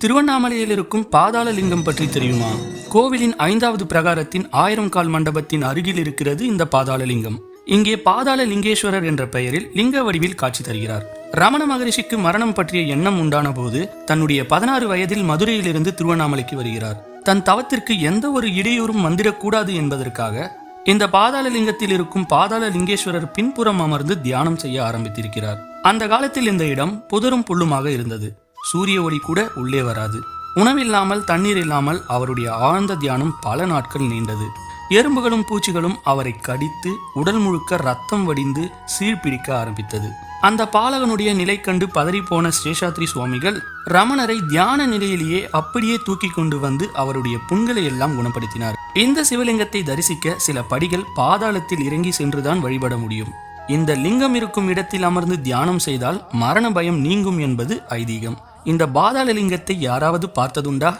திருவண்ணாமலையில் இருக்கும் பாதாள லிங்கம் பற்றி தெரியுமா? கோவிலின் ஐந்தாவது பிரகாரத்தின் ஆயிரம் கால் மண்டபத்தின் அருகில் இருக்கிறது இந்த பாதாள லிங்கம். இங்கே பாதாள லிங்கேஸ்வரர் என்ற பெயரில் லிங்க வடிவில் காட்சி தருகிறார். ரமண மகரிஷிக்கு மரணம் பற்றிய எண்ணம் உண்டான போது தன்னுடைய பதினாறு வயதில் மதுரையிலிருந்து திருவண்ணாமலைக்கு வருகிறார். தன் தவத்திற்கு எந்த ஒரு இடையூறும் வந்திடக்கூடாது என்பதற்காக இந்த பாதாள லிங்கத்தில் இருக்கும் பாதாள லிங்கேஸ்வரர் பின்புறம் அமர்ந்து தியானம் செய்ய ஆரம்பித்திருக்கிறார். அந்த காலத்தில் இந்த இடம் புதரும் புல்லுமாக இருந்தது. சூரிய ஒளி கூட உள்ளே வராது. உணவில்லாமல் தண்ணீர் இல்லாமல் அவருடைய ஆழ்ந்த தியானம் பல நாட்கள் நீண்டது. எறும்புகளும் பூச்சிகளும் அவரை கடித்து உடல் முழுக்க ரத்தம் வடிந்து சீழ்பிடிக்க ஆரம்பித்தது. அந்த பாலகனுடைய நிலை கண்டு பதறிப்போன சேஷாத்ரி சுவாமிகள் ரமணரை தியான நிலையிலேயே அப்படியே தூக்கி கொண்டு வந்து அவருடைய புண்களை எல்லாம் குணப்படுத்தினார். இந்த சிவலிங்கத்தை தரிசிக்க சில படிகள் பாதாளத்தில் இறங்கி சென்றுதான் வழிபட முடியும். இந்த லிங்கம் இருக்கும் இடத்தில் அமர்ந்து தியானம் செய்தால் மரண பயம் நீங்கும் என்பது ஐதீகம். இந்த பாதாள லிங்கத்தை யாராவது பார்த்ததுண்டா?